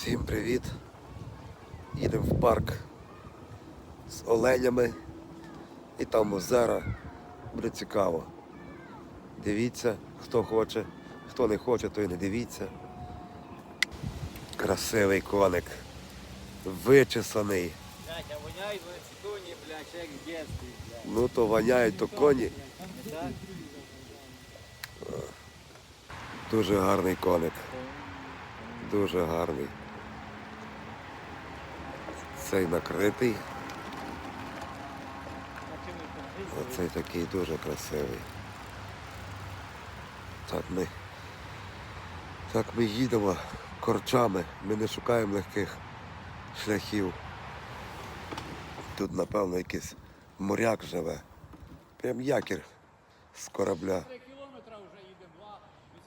Всім привіт! Їдемо в парк з оленями і там озера. Буде цікаво. Дивіться, хто хоче, хто не хоче, той не дивіться. Красивий коник. Вичесаний. Блять, а воняють вони ці коні, блядь, як в блядь. Ну то воняють то коні. Дуже гарний коник. Дуже гарний. Цей накритий, оцей такий дуже красивий. Так ми, так ми їдемо корчами, ми не шукаємо легких шляхів. Тут, напевно, якийсь моряк живе. Прям якір з корабля.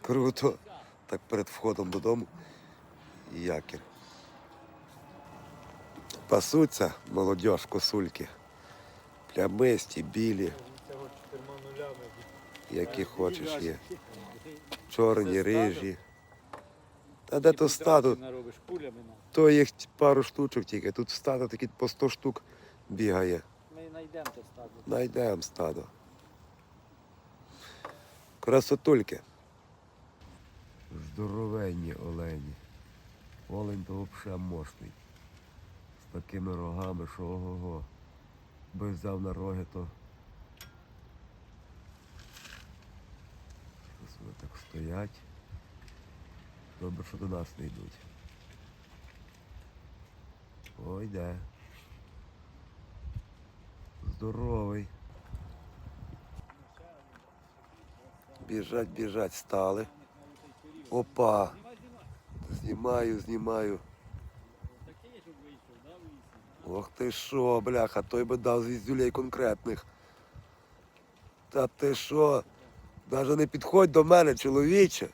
Круто. Так перед входом додому. Якір. Пасуться молодь, косульки. Плямисті, білі, які хочеш є. Чорні, рижі. Та де то стадо? То їх пару штучок тільки. Тут стадо такі по 100 штук бігає. Ми знайдемо стадо. Найдемо стадо. Красотульки. Здоровенні олені. Олень то взагалі мощний. Такими рогами, що ого-го. Би взяв на роги, то. Щось вони так стоять. Добре, що до нас не йдуть. Ой, де. Здоровий. Біжать, біжать, стали. Опа. Знімаю, знімаю. Такий, щоб вийшов, да, вийшов. Ох ти що, бляха, той би дав звіздюлей конкретних. Та ти що? Навіть не підходь до мене, чоловіче.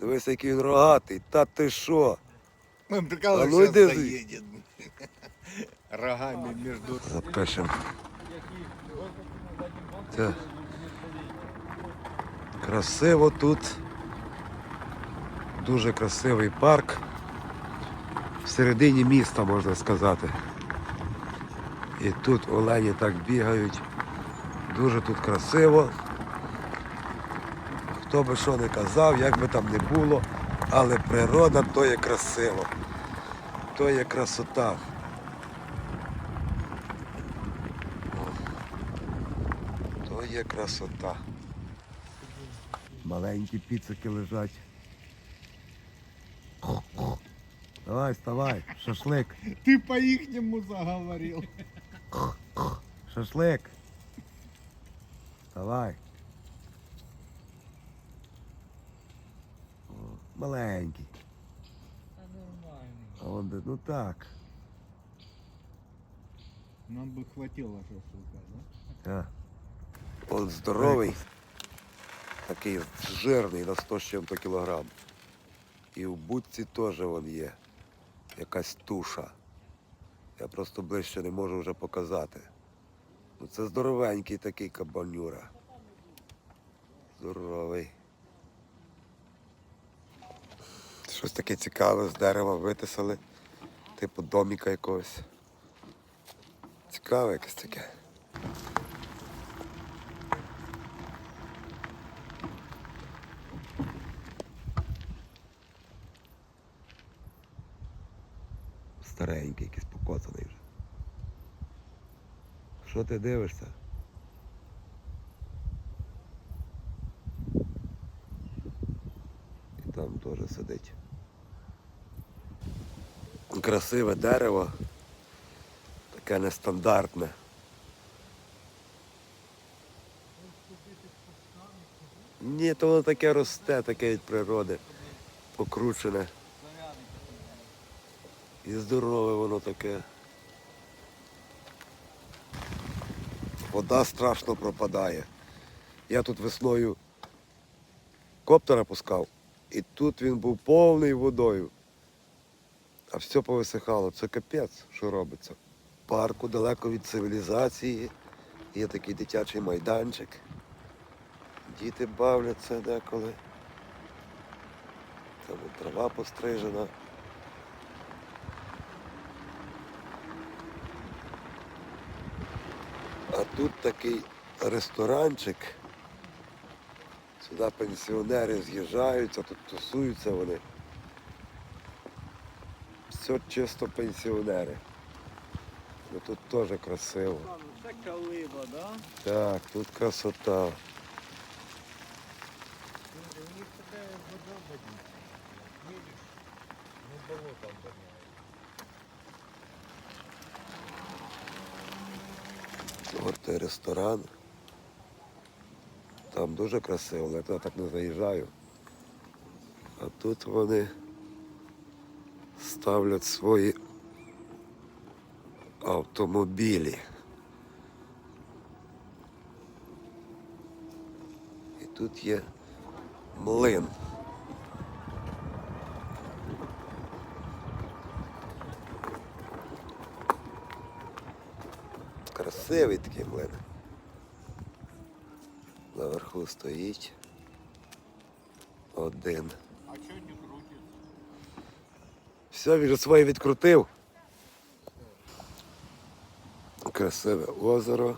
Дивись, який він рогатий. Та ти що? Мы А ну прикалываемся, иди сейчас ты. заедет. Рогами между... Запишем. Так. Красиво тут. Дуже красивий парк. Середині міста, можна сказати. І тут олені так бігають. Дуже тут красиво. Хто би що не казав, як би там не було, але природа то є красиво. То є красота. То є красота. Маленькі піцики лежать. Давай, вставай, шашлик, Ты по-ихнему заговорил. шашлик. Вставай. О, Маленький. Та нормально. А он де, ну так. Нам бы хватило шашлыка, да? А. Он здоровий, такий жирний на 100 з чим-то кілограм. І в будці теж вон є. Якась туша. Я просто ближче не можу вже показати. Ну це здоровенький такий кабанюра. Здоровий. Щось таке цікаве з дерева витисали. Типу доміка якогось. Цікаве якесь таке. Старенький, якийсь покоцаний вже. Що ти дивишся? І там теж сидить. Красиве дерево. Таке нестандартне. Ні, то воно таке росте, таке від природи. Покручене. І здорове воно таке. Вода страшно пропадає. Я тут весною коптера пускав, і тут він був повний водою. А все повисихало. Це капець, що робиться. В парку далеко від цивілізації. Є такий дитячий майданчик. Діти бавляться деколи. Там трава пострижена. Тут такий ресторанчик. Сюди пенсіонери з'їжджаються, тут тусуються вони. Все чисто пенсіонери. Ну тут теж красиво. Це калиба, да? Так, тут красота. У них такая вода. Видишь? Ну, болотом воняет. От той ресторан. Там дуже красиво, але я так не заїжджаю. А тут вони ставлять свої автомобілі. І тут є млин. Красивий такий млин. Наверху стоїть один. А что не крутится? Все, він же своє відкрутив. Красиве озеро.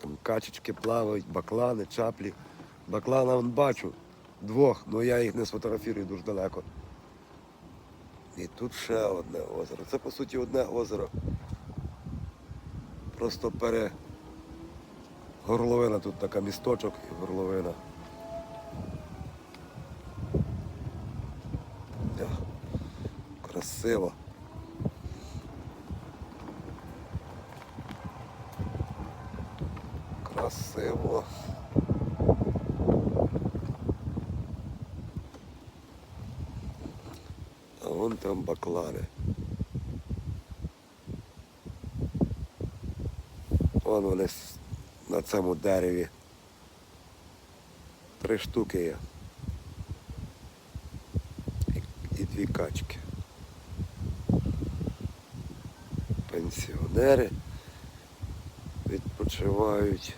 Там качечки плавають, баклани, чаплі. Баклана вон бачу. Двох, але я їх не сфотографірую дуже далеко. І тут ще одне озеро. Це по суті одне озеро. Просто пере горловина, тут така місточок і горловина. Красиво. Красиво. А вон там баклани. Вон вони на цьому дереві. Три штуки є. І, дві качки. Пенсіонери відпочивають.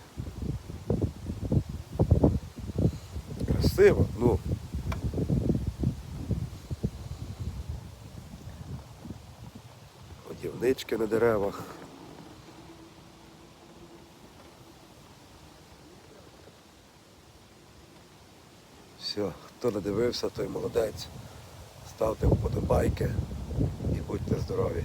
Красиво, ну. Годівнички на деревах. Все, хто не дивився, той молодець. Ставте вподобайки і будьте здорові.